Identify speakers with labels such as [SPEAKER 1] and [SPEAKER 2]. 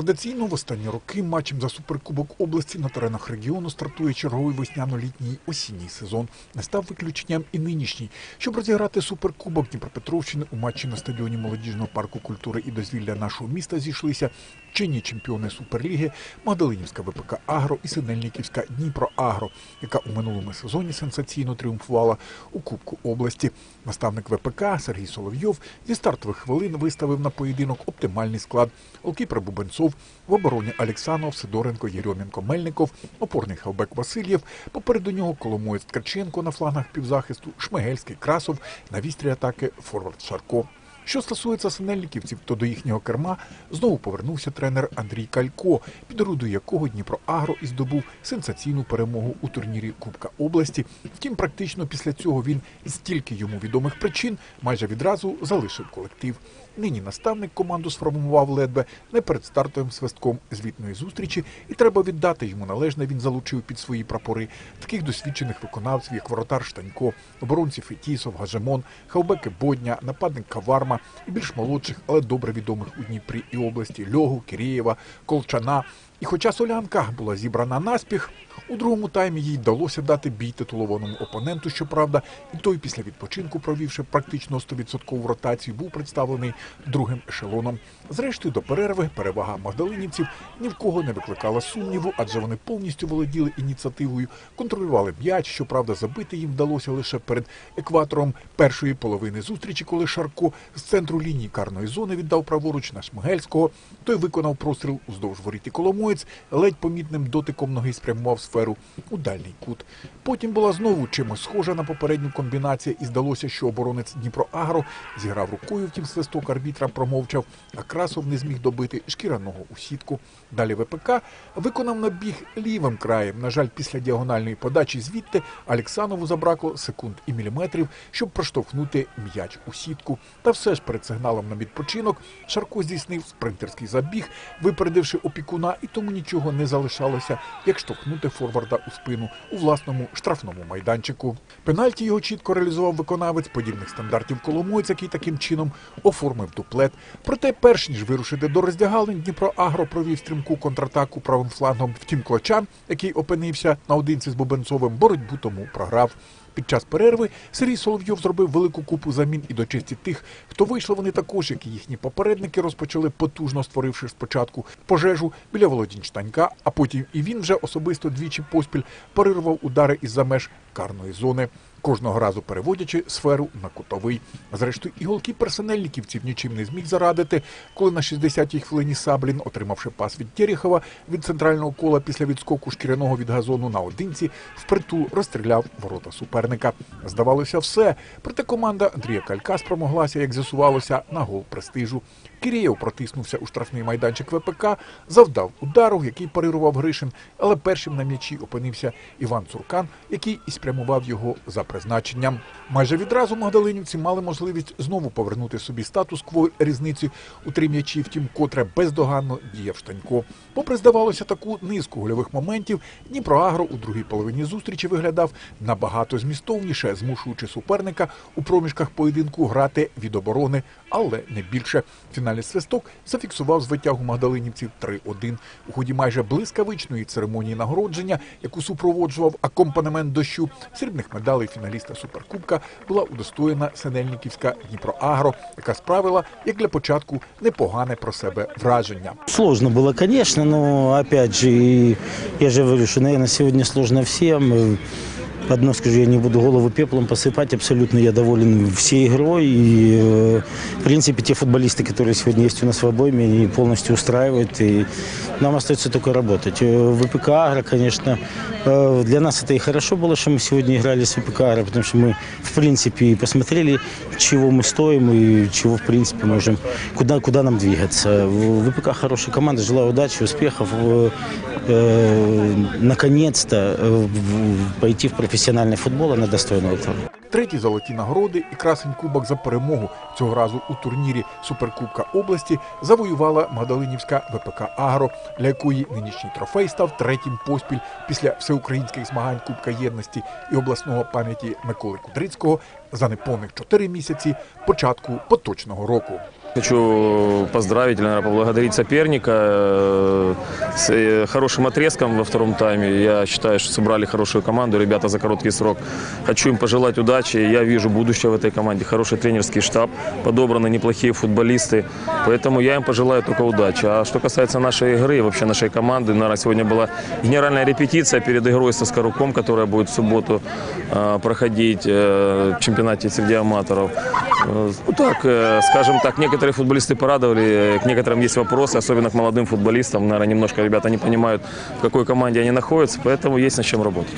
[SPEAKER 1] Традиційно в останні роки матчем за суперкубок області на теренах регіону стартує черговий весняно-літній осінній сезон. Не став виключенням і нинішній. Щоб розіграти суперкубок Дніпропетровщини у матчі на стадіоні молодіжного парку культури і дозвілля нашого міста зійшлися чинні чемпіони Суперліги Магдалинівська ВПК Агро і Синельниківська Дніпро Агро, яка у минулому сезоні сенсаційно тріумфувала у Кубку області. Наставник ВПК Сергій Соловйов зі стартових хвилин виставив на поєдинок оптимальний склад. Олкіпер Бубенцов, в обороні Олександров, Сидоренко, Єрьомінко, Мельников, опорний хавбек Васильєв, попереду нього Коломоєць Ткаченко на флангах півзахисту, Шмигельський, Красов, на вістрі атаки Форвард Шарко. Що стосується синельниківців, то до їхнього керма знову повернувся тренер Андрій Калько, під орудою якого Дніпро Агро і здобув сенсаційну перемогу у турнірі Кубка області. Втім, практично після цього він з тільки йому відомих причин майже відразу залишив колектив. Нині наставник команду сформував ледве не перед стартовим свистком звітної зустрічі, і треба віддати йому належне. Він залучив під свої прапори таких досвідчених виконавців, як воротар Штанько, оборонці Фетісов, Гажемон, Хавбеки Бодня, нападник Каварма і більш молодших, але добре відомих у Дніпрі і області Льогу, Кирієва, Колчана. І хоча солянка була зібрана наспіх, у другому таймі їй вдалося дати бій титулованому опоненту, щоправда, і той після відпочинку, провівши практично 100% ротацію, був представлений другим ешелоном. Зрештою, до перерви перевага магдалинівців ні в кого не викликала сумніву, адже вони повністю володіли ініціативою, контролювали м'яч. Щоправда, забити їм вдалося лише перед екватором першої половини зустрічі, коли Шарко з центру лінії карної зони віддав праворуч на Шмигельського. Той виконав простріл уздовж воріті Коломоєць, ледь помітним дотиком ноги спрямував сферу у дальній кут. Потім була знову чимось схожа на попередню комбінацію, і здалося, що оборонець Дніпроагро зіграв рукою, втім свисток арбітра промовчав, а Красов не зміг добити шкіряного у сітку. Далі ВПК виконав набіг лівим краєм. На жаль, після діагональної подачі звідти Олексанову забракло секунд і міліметрів, щоб проштовхнути м'яч у сітку. Та все ж перед сигналом на відпочинок Шарко здійснив спринтерський забіг, випередивши опікуна, і тому нічого не залишалося, як штовхнути форварда у спину у власному штрафному майданчику. Пенальті його чітко реалізував виконавець подібних стандартів Коломойць, який таким чином оформив дуплет. Проте, перш ніж вирушити до роздягалень, Дніпро Агро провів стрімку контратаку правим флангом. Втім, Клочан, який опинився наодинці з Бубенцовим, боротьбу тому програв. Під час перерви Сергій Соловйов зробив велику купу замін і до честі тих, хто вийшли вони також, як і їхні попередники, розпочали потужно створивши спочатку пожежу біля володінь Штанька, а потім і він вже особисто двічі поспіль перервав удари із-за меж карної зони. Кожного разу переводячи сферу на кутовий. Зрештою, і голкіпер Синельниківців нічим не зміг зарадити, коли на 60-й хвилині Саблін, отримавши пас від Терехова від центрального кола після відскоку шкіряного від газону наодинці, впритул розстріляв ворота суперника. Здавалося, все. Проте команда Андрія Калька спромоглася, як з'ясувалося, на гол престижу. Кирієв протиснувся у штрафний майданчик ВПК, завдав удару, який парирував Гришин, але першим на м'ячі опинився Іван Цуркан, який і спрямував його за призначенням. Майже відразу магдалинівці мали можливість знову повернути собі статус-кво різниці у три м'ячі, втім, котре бездоганно діяв Штанько. Попри здавалося таку низку гольових моментів, Дніпроагро у другій половині зустрічі виглядав набагато змістовніше, змушуючи суперника у проміжках поєдинку грати від оборони, але не більше. Фінальний свисток зафіксував звитягу магдалинівців 3-1. У ході майже блискавичної церемонії нагородження, яку супроводжував акомпанемент дощу, срібних медалей фіналіста Суперкубка була удостоєна Синельниківська Дніпроагро, яка справила, як для початку, непогане про себе враження.
[SPEAKER 2] Сложно было, конечно, но опять же, я же говорю, что, наверное, сегодня сложно всем. Э, Одно скажу, я не буду голову пеплом посыпать, абсолютно я доволен всей игрой. И, э, в принципе, те футболисты, которые сегодня есть у нас в обойме, они полностью устраивают. И нам остается только работать. Э, ВПК Агро, конечно, э, для нас это и хорошо было, что мы сегодня играли с ВПК Агро, потому что мы, в принципе, и посмотрели, чего мы стоим и чего, в принципе, можем, куда, куда нам двигаться. В- ВПК хорошая команда, желаю удачи, успехов. Э, э, Наконец-то э, в- пойти в профессиональный футбол, она достойна этого.
[SPEAKER 1] Треті золоті нагороди і красень кубок за перемогу цього разу у турнірі Суперкубка області завоювала Магдалинівська ВПК Агро, для якої нинішній трофей став третім поспіль після всеукраїнських змагань Кубка єдності і обласного пам'яті Миколи Кудрицького за неповних чотири місяці початку поточного року.
[SPEAKER 3] Хочу поздравить, или, наверное, поблагодарить соперника э, с э, хорошим отрезком во втором тайме. Я считаю, что собрали хорошую команду, ребята за короткий срок. Хочу им пожелать удачи. Я вижу будущее в этой команде. Хороший тренерский штаб, подобраны неплохие футболисты. Поэтому я им пожелаю только удачи. А что касается нашей игры и вообще нашей команды, наверное, сегодня была генеральная репетиция перед игрой со Скоруком, которая будет в субботу э, проходить э, в чемпионате среди аматоров. Э, Ну так, э, скажем так, некоторые футболисты порадовали, э, к некоторым есть вопросы, особенно к молодым футболистам. Наверное, немножко ребята не понимают, в какой команде они находятся, поэтому есть над чем работать.